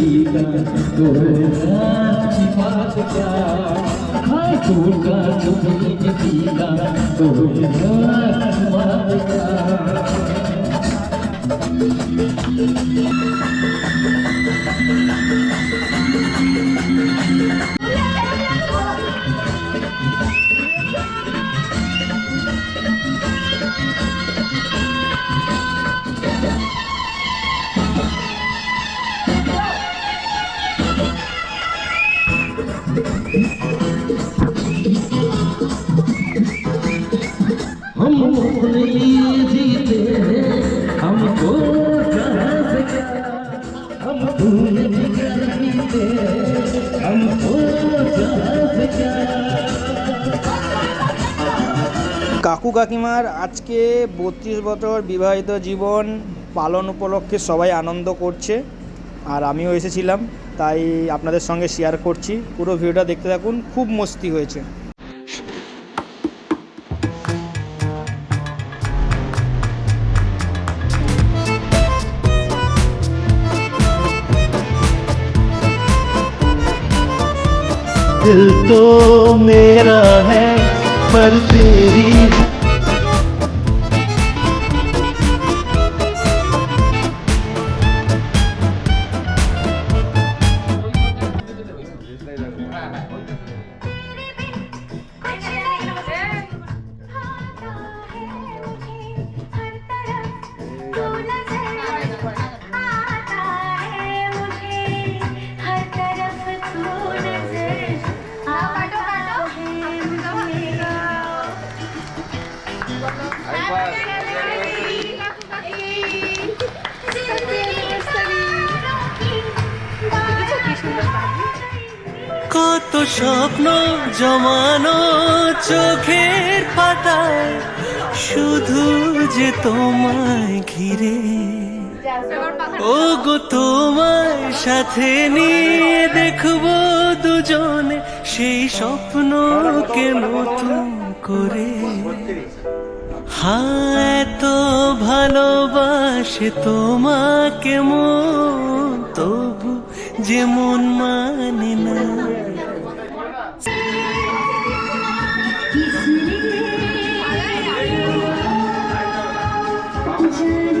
सीता तोरे की बात क्या हाय टूटा तुझी सीता तोरे की बात क्या भूल कर जीते हैं हमको कहाँ से क्या কাকু কাকিমার আজকে বত্রিশ বছর বিবাহিত জীবন পালন উপলক্ষে সবাই আনন্দ করছে আর আমিও এসেছিলাম তাই আপনাদের সঙ্গে শেয়ার করছি পুরো ভিডিওটা দেখতে থাকুন খুব মস্তি হয়েছে दिल तो मेरा है पर तेरी কত স্বপ্ন জমানো চোখের পাতায়, শুধু যে তোমায় ঘিরে। ও গো তোমায় সাথে নিয়ে দেখব দুজনে সেই স্বপ্ন স্বপ্নকে নতুন করে। হ্যাঁ তো ভালোবাসে তোমাকে মন তবু যে মন না। शीशे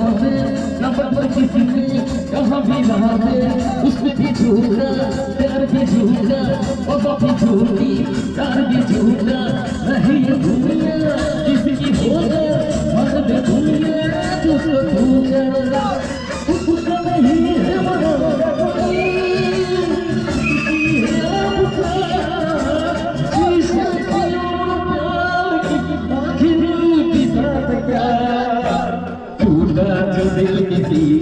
হবে नंबर पर किसी ने यहाँ भी रहा है उसमें भी झूठा प्यार भी झूठा और बापी झूठी प्यार भी झूठा नहीं दुनिया